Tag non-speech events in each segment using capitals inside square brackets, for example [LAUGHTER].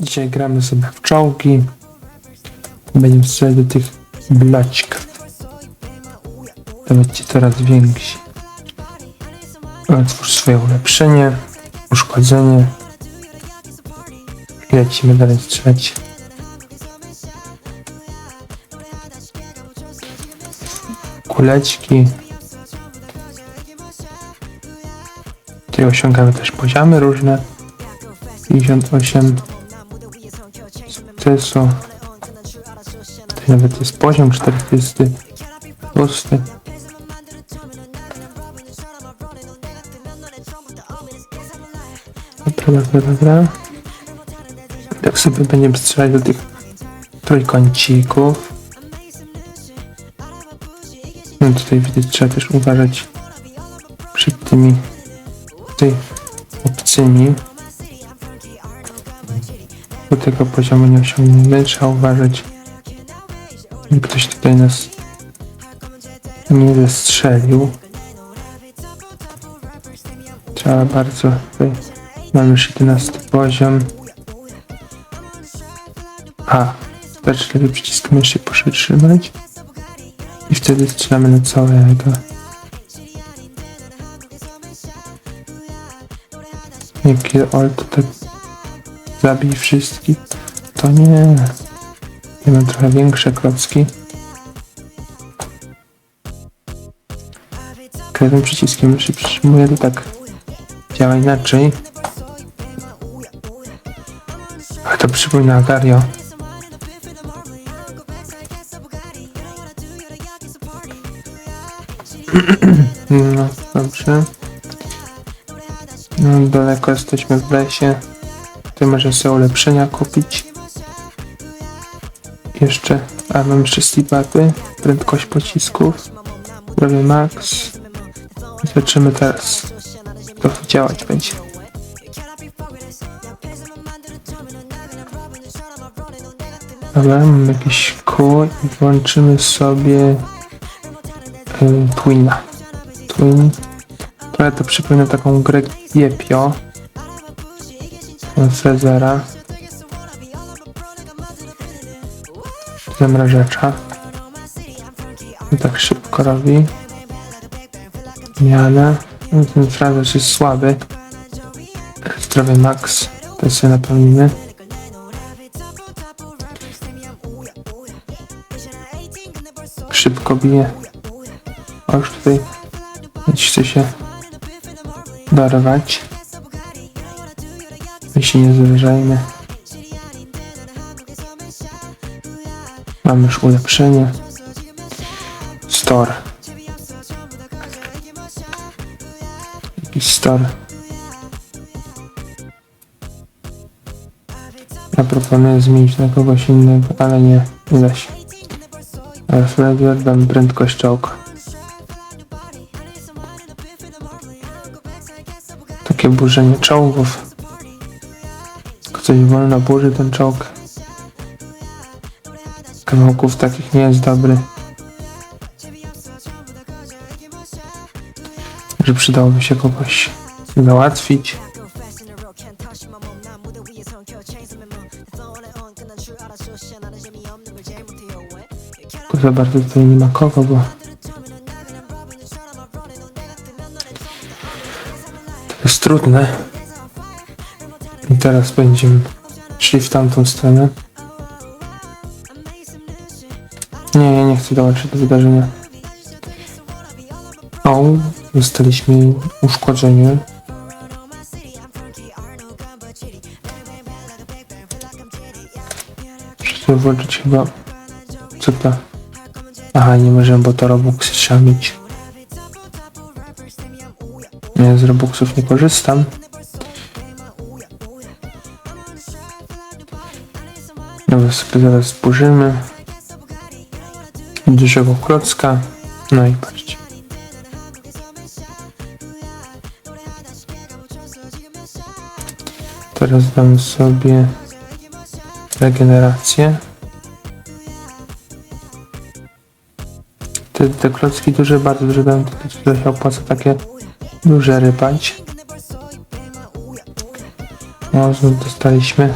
Dzisiaj gramy sobie w czołgi. Będziemy strzelać do tych blaćków. To będzie coraz więksi. Otwórz swoje ulepszenie, uszkodzenie. Lecimy dalej strzelać. Kuleczki. Tutaj osiągamy też poziomy różne. 58 Tutaj nawet jest poziom 40. Pusty. Dobra, dobra, dobra. Tak sobie będziemy strzelać do tych trójkącików. No tutaj widać, trzeba też uważać przed tymi tutaj obcymi. Do tego poziomu nie osiągniemy, trzeba uważać, żeby ktoś tutaj nas nie zestrzelił. Trzeba bardzo tutaj, mamy już 11 poziom. A, wystarczy lewy przycisk myszy przytrzymać i wtedy strzelamy na całego. Nie kill all, to tak zabij wszystkich. To nie. Ja mam trochę większe klocki. Lewym przyciskiem myszy przytrzymuję, to tak działa inaczej. To przypomina Agario. [CLEARS THROAT] No, dobrze. No, daleko jesteśmy w lesie. Tutaj można sobie ulepszenia kupić. Jeszcze, a mam jeszcze slipapy. Prędkość pocisków. Robię max. Zobaczymy teraz. To działać będzie. Dobra, mam jakiś kół i włączymy sobie y, Twina. Twin. Trochę to przypomina taką grę Giepio. Fezera. Zamrażacza. I tak szybko robi. Miana. No, Ten frazes jest słaby. Zdrowie max. To sobie napełnimy. Szybko bije. A już tutaj chce się dorwać. Się nie zrażajmy. Mamy już ulepszenie. Store. Jakiś store. Ja proponuję zmienić na kogoś innego, ale nie, nie da się. Flavior dam prędkość czołg. Takie burzenie czołgów. Ktoś wolno burzy ten czołg. Kawałków takich nie jest dobry. Że przydałoby się kogoś załatwić. Tylko za bardzo tutaj nie ma kogo, bo to jest trudne. Teraz będziemy szli w tamtą stronę. Nie, nie chcę dołączyć do wydarzenia. O, dostaliśmy uszkodzenie. Muszę włączyć chyba... Co to? Aha, nie możemy, bo to Robuxy trzeba mieć. Ja z Robuxów nie korzystam. Dobra, sobie zaraz zburzymy. Dużego klocka. No i patrzcie. Teraz dam sobie regenerację. Te, te klocki duże, bardzo duże dają, to, się opłaca takie duże rybać. No, znów dostaliśmy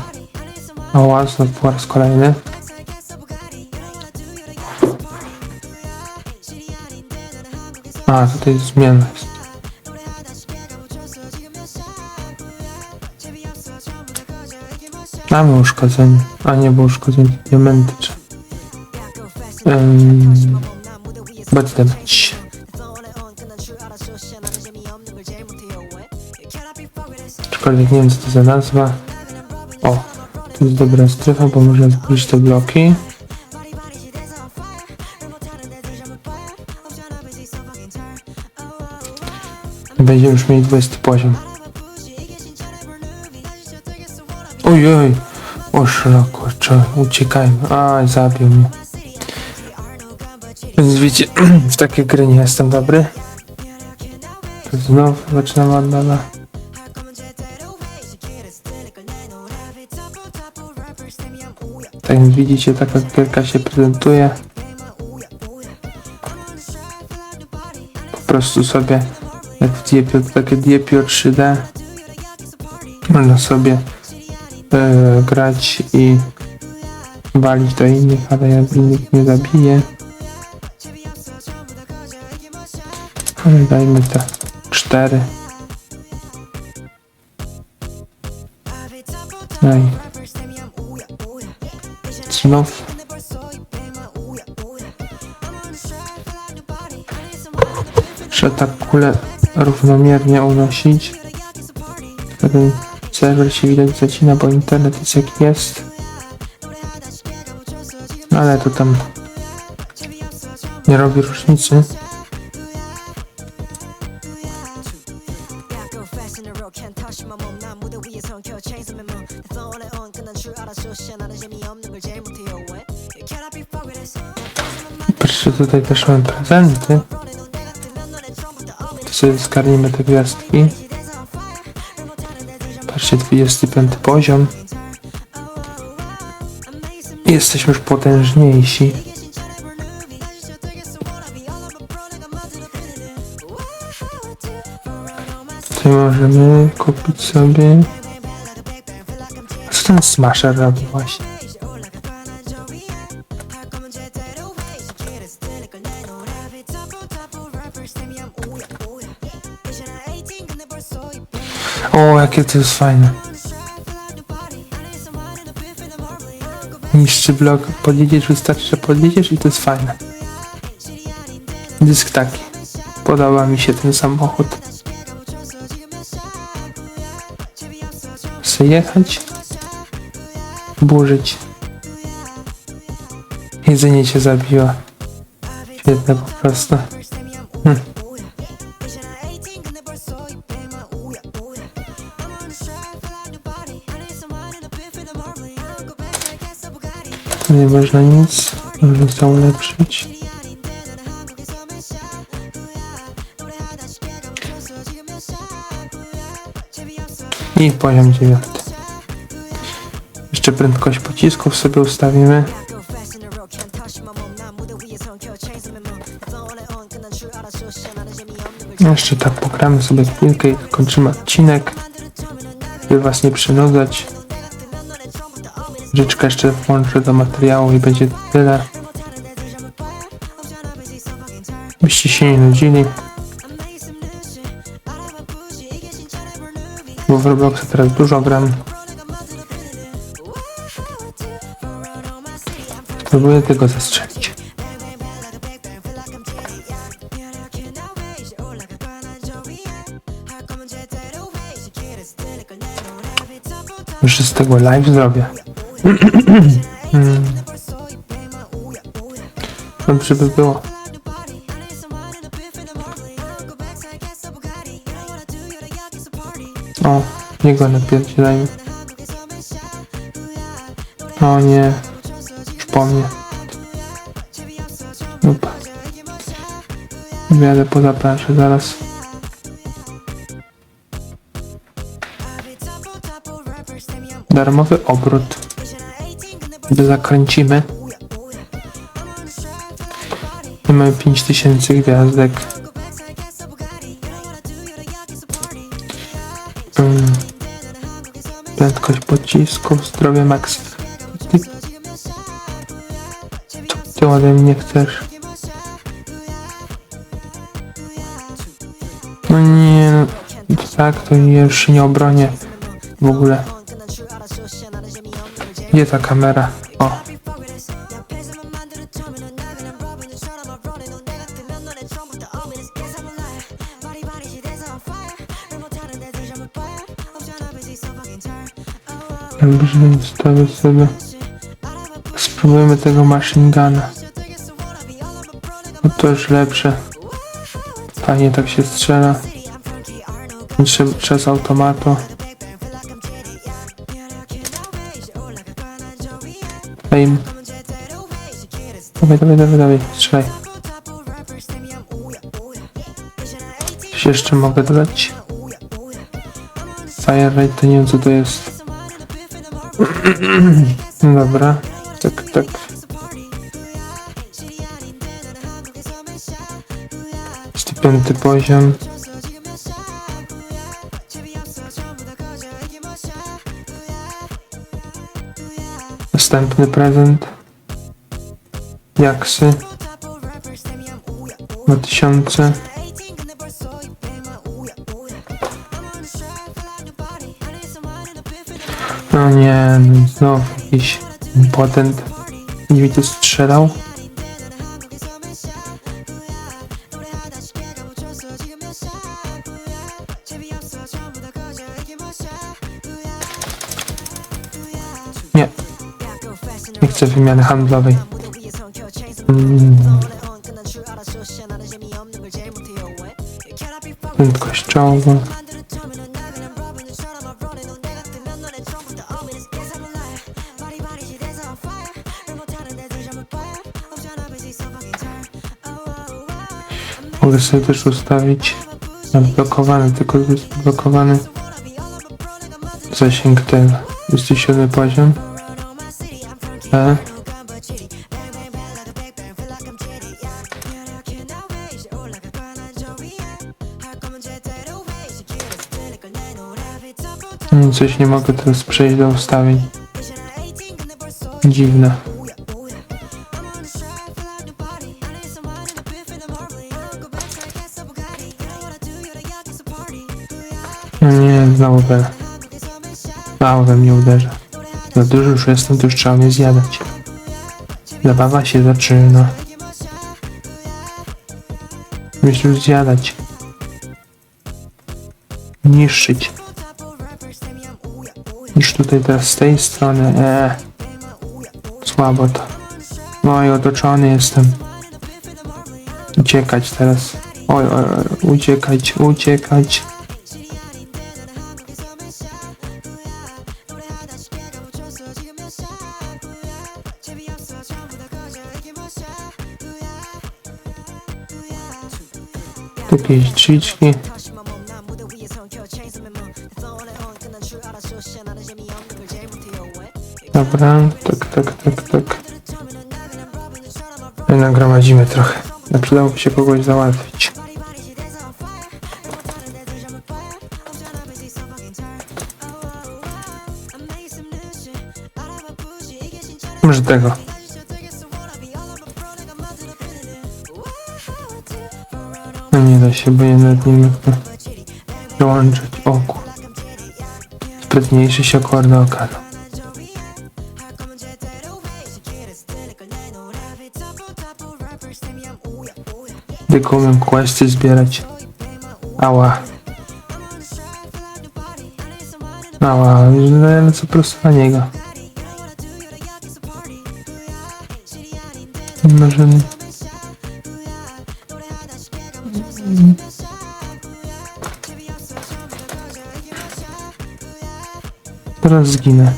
O, znów po raz kolejny. A, tutaj zmiana jest. Mamy uszkodzenie, a nie było uszkodzenie, diamenty czy... Aczkolwiek nie wiem co to za nazwa. O, tu jest dobra strefa, bo można zburzyć te bloki. Będziemy już mieli 20 poziom. Ojej! O czy uciekajmy. Aj, zabił mnie. Więc widzicie, [CLEARS THROAT] w takie gry nie jestem dobry. To Znowu zaczynam od Tak jak widzicie, taka gierka się prezentuje. Po prostu sobie, jak w Diepio, takie Diepio 3D. Można sobie e, grać i walić do innych, ale ja innych nie zabiję. Ale dajmy te cztery. No i znów. Trzeba tak kulę równomiernie unosić. Wtedy serwer się widać zacina, bo internet jest jak jest. No Ale to tam nie robi różnicy. Patrzcie, tutaj też mamy prezenty. To sobie zgarnijmy te gwiazdki. Patrzcie, 25 poziom. Jesteśmy już potężniejsi. Tutaj możemy kupić sobie... Co ten smasher robi właśnie? O, jakie to jest fajne. Niższy blok, podjedziesz, wystarczy, że podjedziesz i to jest fajne. Dysk taki. Podoba mi się ten samochód. Chcę jechać, burzyć. Jedzenie cię zabiła. Świetne po prostu. Hm. Nie można nic, można to ulepszyć. I poziom dziewiąty. Jeszcze prędkość pocisków sobie ustawimy. Jeszcze tak pogramy sobie chwilkę i kończymy odcinek, by was nie przynudzać. Życzkę jeszcze włączę do materiału i będzie tyle. Byście się nie nudzili. Bo w Robloxa teraz dużo gram. Spróbuję tego zastrzelić. Już z tego live zrobię. Hmm. Dobrze by było. O, niego napierdzielajmy. O nie. Już po mnie. Upa. Wjadę poza planszę zaraz. Darmowy obrót. Gdy zakręcimy. I mamy 5000 gwiazdek. Mm. Prędkość pocisków, zdrowie max ty ode mnie chcesz? No nie, tak to już nie obronię w ogóle. Gdzie ta kamera? O, dobrze, więc to sobie spróbujemy tego machine guna. No to już lepsze. Fajnie tak się strzela. Niż przez automatu. Aim. Dawaj, dawaj, dawaj, dawaj, strzelaj. Coś jeszcze mogę dodać? Fire rate to nie wiem co to jest. [CLEARS THROAT] Dobra, tak, tak. Piąty poziom. Następny prezent. Jaksy. 2000. No nie, no znowu jakiś patent. Nie tu strzelał. Nie, nie chcę wymiany handlowej. Mm, prędkość Mogę sobie też ustawić blokowany, tylko jest blokowany zasięg tego. 27 poziom. E. Mm, Coś nie mogę teraz przejść do ustawień. Dziwne. Nie, znowu bele. Mało we mnie uderza. Za dużo już jestem, to już trzeba mnie zjadać. Zabawa się zaczyna. Myślę już zjadać. Niszczyć. Niż tutaj teraz z tej strony. Eee. Słabo to. No i otoczony jestem. Uciekać teraz. Oj, oj, oj, uciekać, uciekać. Jakieś drzwiczki. Dobra, tak, tak, tak, tak. I nagromadzimy trochę. No, Przydałoby się kogoś załatwić. Może tego. Nie da się, bo ja nawet nie mogę dołączyć. O kur... Sprytniejszy się kordy okazał. Tylko umiem questy zbierać. Ała. Ała, co prosto na niego. Może... Teraz zginę.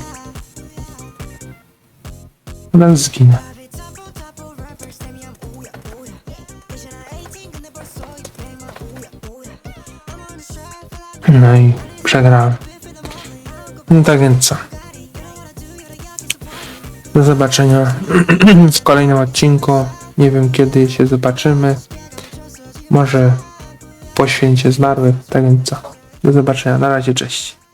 Teraz zginę. No i przegrałem. No tak więc co? Do zobaczenia [CLEARS THROAT] w kolejnym odcinku. Nie wiem kiedy się zobaczymy. Może po święcie zmarłych. Tak więc co? Do zobaczenia. Na razie, cześć.